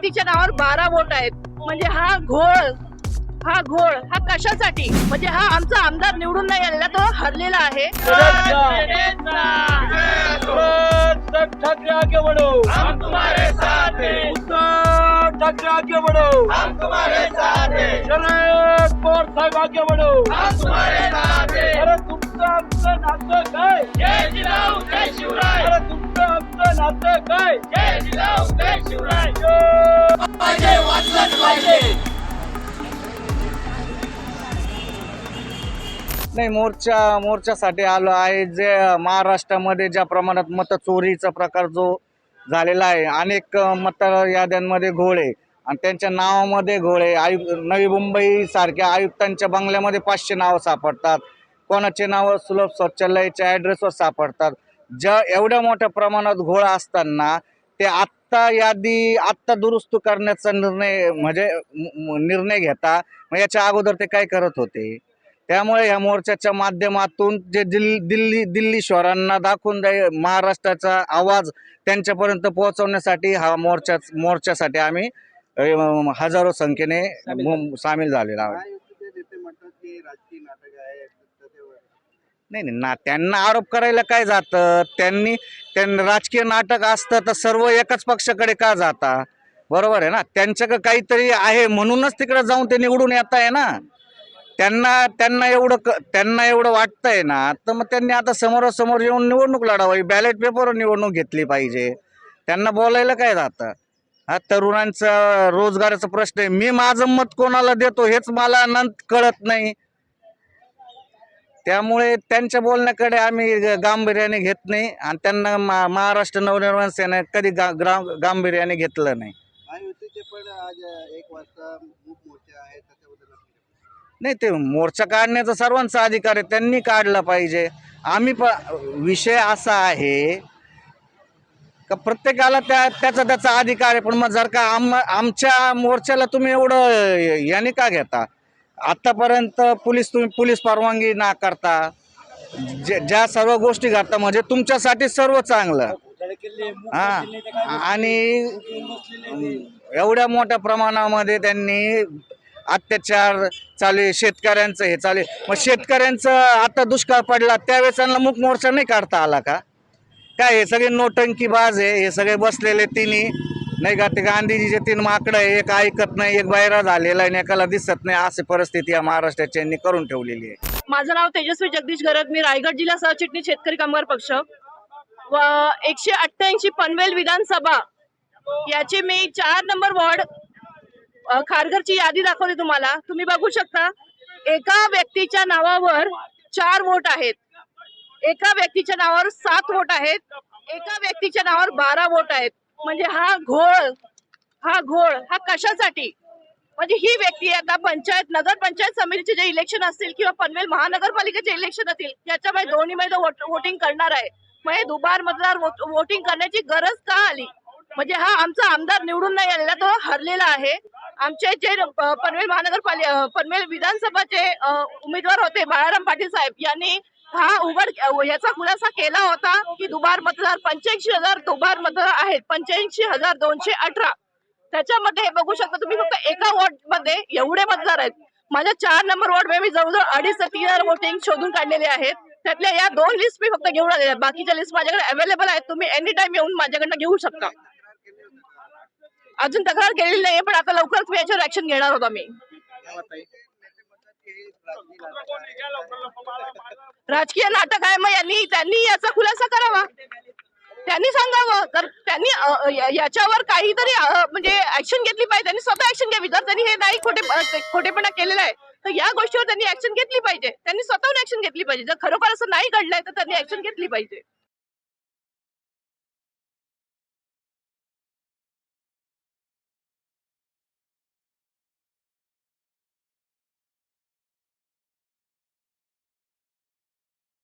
व्यक्तीच्या नावावर बारा वोट आहेत. म्हणजे हा घोळ हा घोळ हा कशासाठी? म्हणजे हा आमचा आमदार निवडून नाही आलेला तो हरलेला आहे. ठाकरे आगे बढ़ो हम तुम्हारे साथ हैं उद्धव ठाकरे आगे बढ़ो हम तुम्हारे साथ हैं शरद पवार साहेब आगे बढ़ो हम तुम्हारे साथ हैं अरे तुमचं आमचं नातं काय जय जिजाऊ जय शिवराय. आमचं नातं काय? जय जिजाऊ जय शिवराय पाहिजे वाचलंच पाहिजे. नाही मोर्चा मोर्चासाठी आलो आहे. जे महाराष्ट्रामध्ये ज्या प्रमाणात मत चोरीचा प्रकार जो झालेला आहे अनेक मत याद्यांमध्ये घोळ आहे आणि त्यांच्या नावामध्ये घोळ. आहे आयुक्त नवी मुंबई सारख्या आयुक्तांच्या बंगल्यामध्ये पाचशे नावं सापडतात. कोणाचे नावं सुलभ शौचालयाच्या ॲड्रेसवर सापडतात? ज्या एवढ्या मोठ्या प्रमाणात घोळ असताना ते आत्ता यादी आत्ता दुरुस्त करण्याचा निर्णय म्हणजे निर्णय घेता मग याच्या अगोदर ते काय करत होते? त्यामुळे ह्या मोर्चाच्या माध्यमातून जे दिल्ली दिल्ली दिल्ली शहरांना दाखवून द्याय महाराष्ट्राचा आवाज त्यांच्यापर्यंत पोहोचवण्यासाठी हा मोर्चा मोर्चासाठी आम्ही हजारो संख्येने सामील झालेला आहोत. नाही नाही ना त्यांना आरोप करायला काय जातं? त्यांनी त्यांना राजकीय नाटक असतं तर सर्व एकाच पक्षाकडे का जाता? बरोबर आहे ना? त्यांच्याकडे काहीतरी आहे म्हणूनच तिकडे जाऊन ते निवडून येत आहे ना? त्यांना त्यांना एवढं क त्यांना एवढं वाटतंय ना? तर मग त्यांनी आता समोरासमोर येऊन निवडणूक लढावी बॅलेट पेपरवर निवडणूक घेतली पाहिजे. त्यांना बोलायला काय जातं? हा तरुणांचा रोजगाराचा प्रश्न आहे. मी माझं मत कोणाला देतो हेच मला नंत कळत नाही. त्यामुळे त्यांच्या बोलण्याकडे आम्ही गांभीर्याने घेत नाही आणि त्यांना मा महाराष्ट्र नवनिर्माण सेना कधी गा ग्रा- गांभीर्याने घेतलं नाही. पण आज एक वाजता आहे नाही ते मोर्चा काढण्याचा सर्वांचा अधिकार आहे त्यांनी काढला पाहिजे. आम्ही प विषय असा आहे का प्रत्येकाला त्या त्याचा त्याचा अधिकार आहे पण मग जर का आम आमच्या मोर्चाला तुम्ही एवढं याने का घेता? आत्तापर्यंत पोलीस तुम्ही पोलीस परवानगी ना करता. जे ज्या सर्व गोष्टी करता म्हणजे तुमच्यासाठी सर्व चांगलं. हां. आणि एवढ्या मोठ्या प्रमाणामध्ये त्यांनी अत्याचार चालू आहे शेतकऱ्यांचं हे चालू आहे. मग शेतकऱ्यांचं आता दुष्काळ पडला त्यावेळेस त्यांना मुख मोर्चा नाही काढता आला का? काय हे सगळे नोटंकी बाज आहे हे सगळे बसलेले तिन्ही. नाही का ते गांधीजीचे तीन माकडं आहे एक ऐकत नाही एक बाहेर झालेला आहे आणि एकाला दिसत नाही अशी परिस्थिती या महाराष्ट्राच्या यांनी करून ठेवलेली आहे. माझं नाव तेजस्वी जगदीश गरग मी रायगड जिल्हा सरचिटणीस शेतकरी कामगार पक्ष. व एकशे अठ्ठ्याऐंशी पनवेल विधानसभा याचे मी चार नंबर वॉर्ड खारघरची यादी दाखवते तुम्हाला. तुम्ही बघू शकता एका व्यक्तीच्या नावावर चार वोट आहेत. एका व्यक्तीच्या नावावर सात वोट आहेत. एका व्यक्तीच्या नावावर बारा वोट आहेत. म्हणजे हा घोळ हा घोळ हा कशासाठी? म्हणजे ही व्यक्ती आता पंचायत नगर पंचायत समितीचे जे इलेक्शन असतील किंवा पनवेल महानगरपालिकेचे इलेक्शन असतील त्याच्यामध्ये दोन्हीमध्ये वोटिंग करणार आहे. मग हे दुबार मतदार वोटिंग करण्याची गरज का आली? म्हणजे हा आमचा आमदार निवडून नाही आलेला तो हरलेला आहे. आमचे जे पनवेल महानगरपालिका पनवेल विधानसभाचे उमेदवार होते बाळाराम पाटील साहेब यांनी हा उघड याचा खुलासा केला होता की दुबार मतदार पंच्याऐंशी हजार दुबार मतदार आहेत. पंच्याऐंशी हजार दोनशे अठरा. त्याच्यामध्ये हे बघू शकता तुम्ही फक्त एका वॉर्डमध्ये एवढे मतदार आहेत. माझ्या चार नंबर वॉर्डमध्ये मी जवळजवळ अडीच ते तीन हजार वोटिंग शोधून काढलेले आहेत. त्यातल्या या दोन लिस्ट मी फक्त घेऊन आलेल्या आहेत. बाकीच्या लिस्ट माझ्याकडे अवेलेबल आहेत. तुम्ही एनी टाइम येऊन माझ्याकडनं घेऊ शकता. अजून तक्रार केलेली नाही पण आता लवकरच मी याच्यावर ऍक्शन घेणार होतो मी राजकीय नाटक आहे मग यांनी त्यांनी याचा खुलासा करावा. त्यांनी सांगावं. तर त्यांनी याच्यावर काहीतरी म्हणजे ऍक्शन घेतली पाहिजे. त्यांनी स्वतः ऍक्शन घ्यावी. जर त्यांनी हे नाही खोटे खोटेपणा केलेला आहे तर या गोष्टीवर त्यांनी ऍक्शन घेतली पाहिजे. त्यांनी स्वतःहून ऍक्शन घेतली पाहिजे. जर खरोखर असं नाही घडलंय तर त्यांनी ऍक्शन घेतली पाहिजे.